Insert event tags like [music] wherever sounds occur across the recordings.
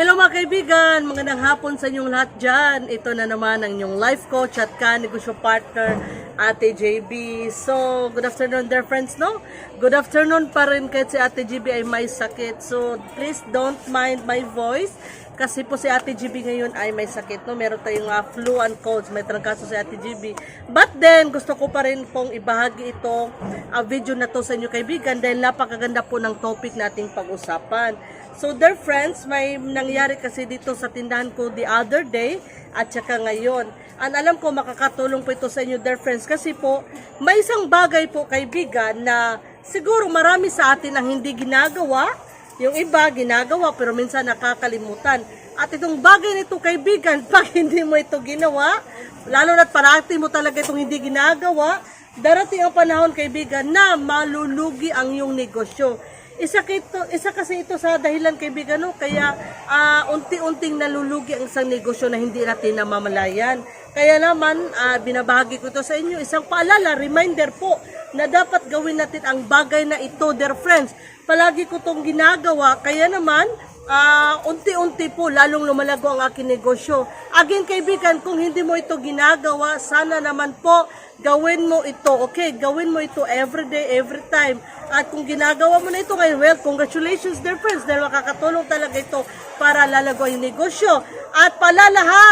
Hello mga kaibigan, magandang hapon sa inyong lahat dyan. Ito na naman ang inyong life coach at ka-negosyo partner, Ate JB. So, good afternoon dear friends, no? Good afternoon pa rin kahit si Ate JB ay may sakit. So, please don't mind my voice. Kasi po si Ate GB ngayon ay may sakit, no? Meron tayong uh, flu and colds, may trangkaso si Ate GB. But then, gusto ko pa rin pong ibahagi itong uh, video na to sa inyo kaibigan dahil napakaganda po ng topic nating pag-usapan. So, dear friends, may nangyari kasi dito sa tindahan ko the other day at saka ngayon. And alam ko makakatulong po ito sa inyo, dear friends, kasi po may isang bagay po kaibigan na siguro marami sa atin ang hindi ginagawa yung iba, ginagawa, pero minsan nakakalimutan. At itong bagay nito, kaibigan, [laughs] pag hindi mo ito ginawa, lalo na't parati mo talaga itong hindi ginagawa, darating ang panahon, kaibigan, na malulugi ang iyong negosyo. Isa, kito, isa kasi ito sa dahilan, kaibigan, no? kaya ah, unti-unting nalulugi ang isang negosyo na hindi natin namamalayan. Kaya naman, ah, binabahagi ko ito sa inyo, isang paalala, reminder po, na dapat gawin natin ang bagay na ito, dear friends. Palagi ko itong ginagawa, kaya naman, ah, unti-unti po, lalong lumalago ang aking negosyo. Again, kaibigan, kung hindi mo ito ginagawa, sana naman po, gawin mo ito, okay? Gawin mo ito every day, every time. At kung ginagawa mo na ito ngayon, well, congratulations, dear friends, dahil makakatulong talaga ito para lalago ang negosyo. At paalala ha,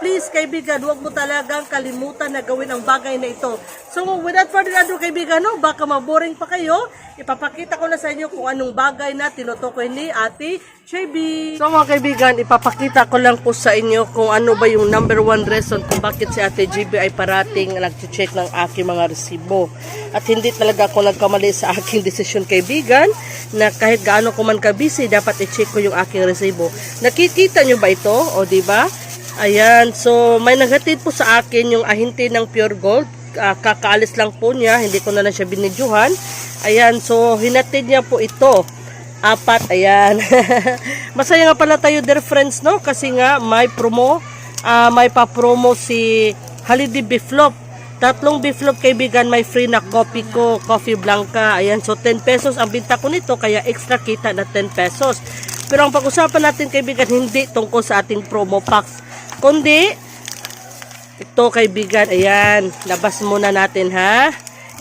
please kaibigan, huwag mo talagang kalimutan na gawin ang bagay na ito. So without further ado kaibigan, no, baka maboring pa kayo, ipapakita ko na sa inyo kung anong bagay na tinutukoy ni Ate Chebi. So mga kaibigan, ipapakita ko lang po sa inyo kung ano ba yung number one reason kung bakit si Ate JB ay parating nag-check ng aking mga resibo. At hindi talaga ako nagkamali sa aking desisyon kaibigan na kahit gaano ko man ka-busy, dapat i-check ko yung aking resibo. Nakikita nyo ba ito? O ba? Ayan, so may naghatid po sa akin yung ahinti ng Pure Gold. Ah, kakaalis lang po niya, hindi ko na lang siya binidyuhan. Ayan, so hinatid niya po ito. Apat, ayan. [laughs] Masaya nga pala tayo dear friends, no? Kasi nga may promo, ah, may pa-promo si Holiday Beeflop. Tatlong beeflop kaibigan, may free na coffee ko, coffee blanca. Ayan, so 10 pesos ang binta ko nito, kaya extra kita na 10 pesos. Pero ang pag-usapan natin kaibigan, hindi tungkol sa ating promo packs. Kundi, ito kaibigan, ayan, labas muna natin ha.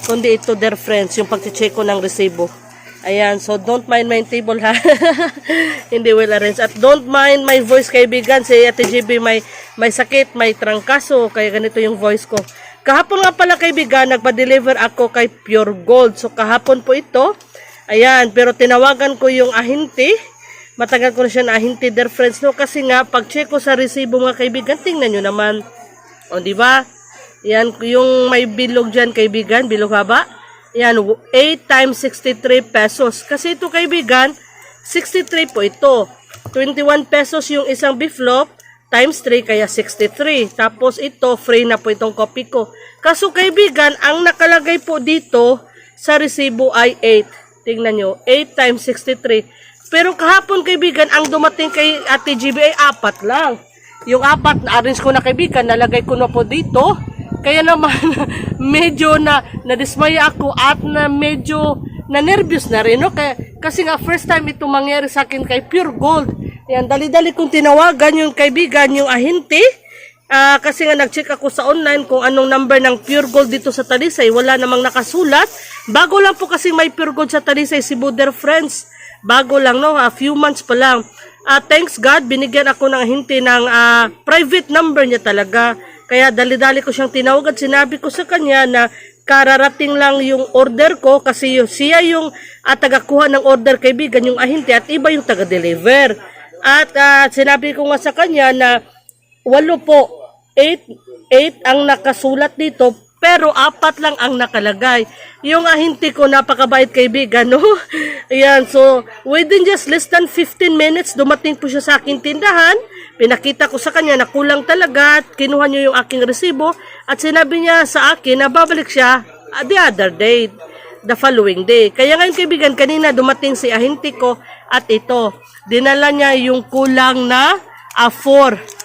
Kundi ito dear friends, yung pag-check ko ng resibo. Ayan, so don't mind my table ha. [laughs] Hindi well arranged. At don't mind my voice kaibigan. Si Ate JB may, may sakit, may trangkaso. Kaya ganito yung voice ko. Kahapon nga pala kaibigan, nagpa-deliver ako kay Pure Gold. So kahapon po ito. Ayan, pero tinawagan ko yung ahinti. Matagal ko na siya na ahinti, dear friends. No? Kasi nga, pag-check ko sa resibo mga kaibigan, tingnan nyo naman. O, di ba? Yan, yung may bilog dyan, kaibigan, bilog haba. Yan, 8 times 63 pesos. Kasi ito, kaibigan, 63 po ito. 21 pesos yung isang beeflop, times 3, kaya 63. Tapos ito, free na po itong kopi ko. Kaso, kaibigan, ang nakalagay po dito sa resibo ay 8. Tingnan nyo, 8 times 63. Pero kahapon, kaibigan, ang dumating kay Ate GB ay apat lang. Yung apat na arrange ko na kaibigan, nalagay ko na po dito. Kaya naman, [laughs] medyo na nadismaya ako at na medyo na nervous na rin. No? Kaya, kasi nga first time ito mangyari sa akin kay Pure Gold. Yan, dali-dali kong tinawagan yung kaibigan, yung ahinti. Ah, kasi nga nag-check ako sa online kung anong number ng Pure Gold dito sa Talisay. Wala namang nakasulat. Bago lang po kasi may Pure Gold sa Talisay, si Buder Friends. Bago lang, no? A few months pa lang. Ah, thanks God, binigyan ako ng hinti ng ah, private number niya talaga. Kaya dali-dali ko siyang tinawag at sinabi ko sa kanya na kararating lang yung order ko kasi siya yung uh, tagakuha ng order kaibigan, yung ahinti at iba yung taga-deliver. At ah, sinabi ko nga sa kanya na walo po, 8, 8 ang nakasulat dito, pero apat lang ang nakalagay. Yung ahinti ko, napakabait kaibigan, no? [laughs] Ayan, so, within just less than 15 minutes, dumating po siya sa aking tindahan. Pinakita ko sa kanya na kulang talaga, at kinuha niyo yung aking resibo, at sinabi niya sa akin na babalik siya the other day, the following day. Kaya ngayon kaibigan, kanina dumating si ahinti ko, at ito, dinala niya yung kulang na uh, 4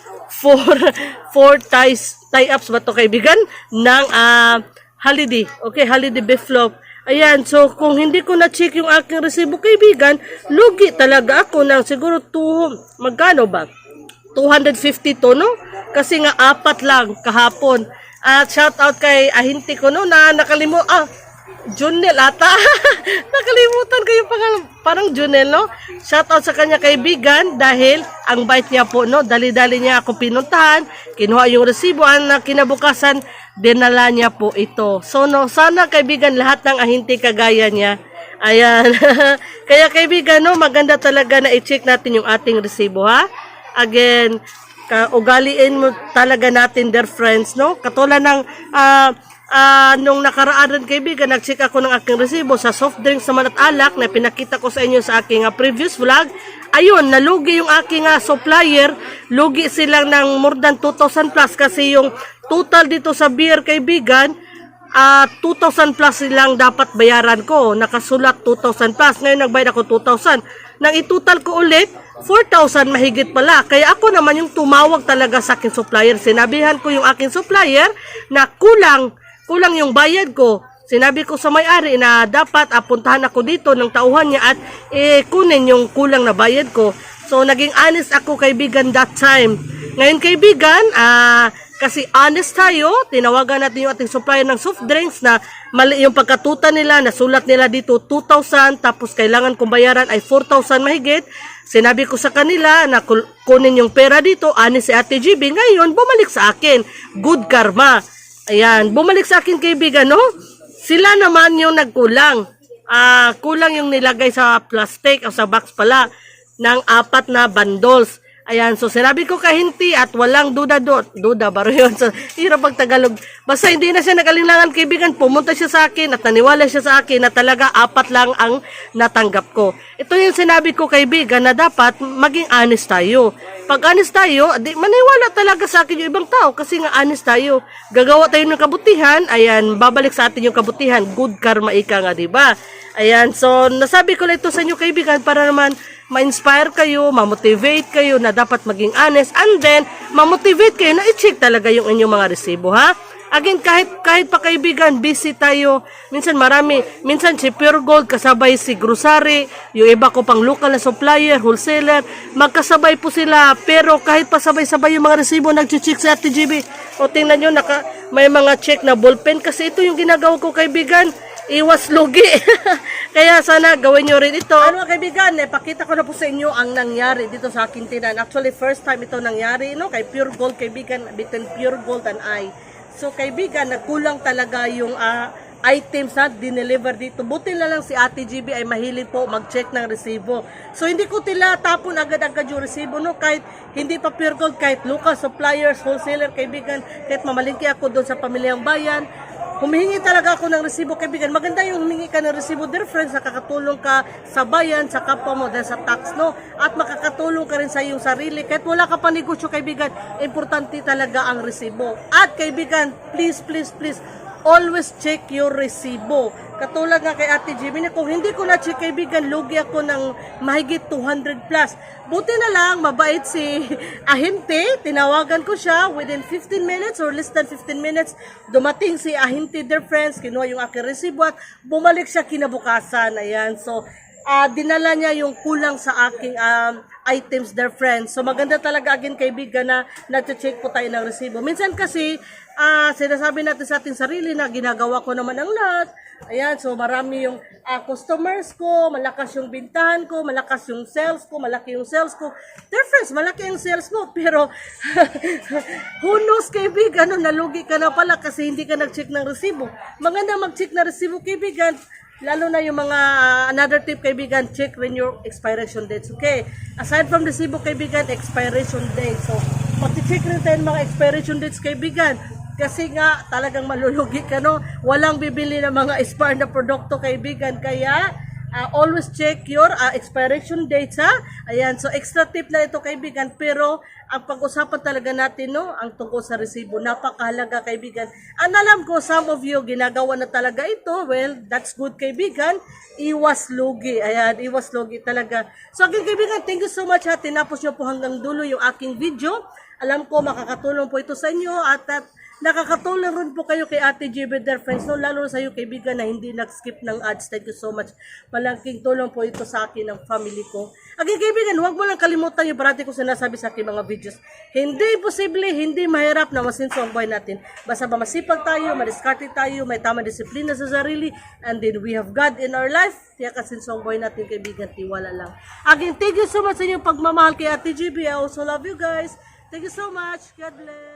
four, [laughs] four ties, tie-ups ba to kaibigan ng ah, holiday. Okay, holiday beef loaf. Ayan, so kung hindi ko na-check yung aking resibo kaibigan, lugi talaga ako ng siguro 2, magkano ba? 250 to, no? Kasi nga apat lang kahapon. At shout out kay ahinti ko no na nakalimu ah Junel ata. [laughs] Nakalimutan ko yung pangalan. Parang Junel, no? Shout out sa kanya kaibigan dahil ang bait niya po, no? Dali-dali niya ako pinuntahan. Kinuha yung resibo. Na kinabukasan, dinala niya po ito. So, no, sana kaibigan lahat ng ahinti kagaya niya. Ayan. [laughs] Kaya kaibigan, no, maganda talaga na i-check natin yung ating resibo, ha? Again, ugaliin mo talaga natin dear friends no katulad ng ah ah, nung nakaraan rin kaibigan nag-check ako ng aking resibo sa soft drinks naman at alak na pinakita ko sa inyo sa aking ah, previous vlog ayun nalugi yung aking ah, supplier lugi silang ng more than 2,000 plus kasi yung total dito sa beer kaibigan ah 2,000 plus silang dapat bayaran ko. Nakasulat 2,000 plus. Ngayon nagbayad ako 2,000. Nang itutal ko ulit, 4,000 mahigit pala. Kaya ako naman yung tumawag talaga sa aking supplier. Sinabihan ko yung aking supplier na kulang, kulang yung bayad ko. Sinabi ko sa may-ari na dapat apuntahan ako dito ng tauhan niya at eh, kunin yung kulang na bayad ko. So, naging honest ako kaibigan that time. Ngayon kaibigan, ah, kasi honest tayo, tinawagan natin yung ating supplier ng soft drinks na mali yung pagkatuta nila, nasulat nila dito 2,000, tapos kailangan kong bayaran ay 4,000 mahigit. Sinabi ko sa kanila na kunin yung pera dito, honest si Ate GB. Ngayon, bumalik sa akin. Good karma. Ayan, bumalik sa akin kaibigan, no? Sila naman yung nagkulang. Ah, kulang yung nilagay sa plastic o sa box pala ng apat na bundles. Ayan, so sinabi ko kahinti at walang duda do, duda baro yun. So, hirap pag Tagalog. Basta hindi na siya nagalinlangan kaibigan, pumunta siya sa akin at naniwala siya sa akin na talaga apat lang ang natanggap ko. Ito yung sinabi ko kaibigan na dapat maging honest tayo. Pag honest tayo, di, maniwala talaga sa akin yung ibang tao kasi nga honest tayo. Gagawa tayo ng kabutihan, ayan, babalik sa atin yung kabutihan. Good karma ika nga, di ba? Ayan, so nasabi ko lang ito sa inyo kaibigan para naman ma-inspire kayo, ma-motivate kayo na dapat maging honest and then ma-motivate kayo na i-check talaga yung inyong mga resibo ha. Again, kahit kahit pa kaibigan, busy tayo. Minsan marami, minsan si Pure Gold kasabay si Grocery, yung iba ko pang local na supplier, wholesaler, magkasabay po sila. Pero kahit pa sabay-sabay yung mga resibo, nag-check sa TGB. O tingnan nyo, naka, may mga check na ballpen kasi ito yung ginagawa ko kaibigan iwas lugi. [laughs] Kaya sana gawin nyo rin ito. Ano kaibigan, eh, pakita ko na po sa inyo ang nangyari dito sa akin tinan. Actually, first time ito nangyari, no? Kay Pure Gold, kaibigan, between Pure Gold and I. So, kaibigan, nagkulang talaga yung ah, items na dineliver dito. Buti na lang si Ate GB ay mahilig po mag-check ng resibo. So, hindi ko tila tapon agad-agad yung resibo, no? Kahit hindi pa Pure Gold, kahit Lucas, suppliers, wholesaler, kaibigan, kahit mamalingki ako doon sa pamilyang bayan, Humihingi talaga ako ng resibo kaibigan. Maganda yung humingi ka ng resibo dear friends, nakakatulong ka sa bayan, sa kapwa mo, dahil sa tax, no? At makakatulong ka rin sa iyong sarili. Kahit wala ka pa negosyo kaibigan, importante talaga ang resibo. At kaibigan, please, please, please, always check your resibo. Katulad nga kay Ate Jimmy, na kung hindi ko na-check kaibigan, lugi ako ng mahigit 200 plus. Buti na lang, mabait si [laughs] Ahinte. Tinawagan ko siya within 15 minutes or less than 15 minutes. Dumating si Ahinte, dear friends, kinuha yung aking resibo at bumalik siya kinabukasan. Ayan, so ah dinala niya yung kulang sa aking um, items, their friends. So maganda talaga again kaibigan na nag-check po tayo ng resibo. Minsan kasi ah sinasabi natin sa ating sarili na ginagawa ko naman ang lahat. Ayan, so marami yung ah, customers ko, malakas yung bintahan ko, malakas yung sales ko, malaki yung sales ko. Their friends, malaki yung sales mo, pero [laughs] who knows kaibigan, no, nalugi ka na pala kasi hindi ka nag-check ng resibo. Maganda mag-check ng resibo kaibigan, Lalo na yung mga uh, another tip kaibigan, check rin your expiration dates. Okay? Aside from resibo kaibigan, expiration date. So, pag-check rin tayo mga expiration dates kaibigan. Kasi nga talagang malulugi ka no. Walang bibili ng mga expired na produkto kaibigan. Kaya uh, always check your uh, expiration dates ha. Ayan, so extra tip na ito kaibigan. Pero ang pag-usapan talaga natin no, ang tungkol sa resibo. Napakahalaga kaibigan. Ang alam ko, some of you ginagawa na talaga ito. Well, that's good kaibigan. Iwas lugi. Ayan, iwas lugi talaga. So again kaibigan, thank you so much ha. Tinapos nyo po hanggang dulo yung aking video. Alam ko makakatulong po ito sa inyo at, at nakakatulong rin po kayo kay Ate dear friends, no? lalo sa iyo kaibigan na hindi nag-skip ng ads. Thank you so much. Malaking tulong po ito sa akin ng family ko. Aking kaibigan, huwag mo lang kalimutan yung parati ko sinasabi sa aking mga videos. Hindi posible, hindi mahirap na masinso ang buhay natin. Basta ba masipag tayo, madiskarte tayo, may tamang disiplina sa sarili, and then we have God in our life. Kaya kasinso ang buhay natin, kaibigan, tiwala lang. Aking thank you so much sa inyong pagmamahal kay Ate GB. I also love you guys. Thank you so much. God bless.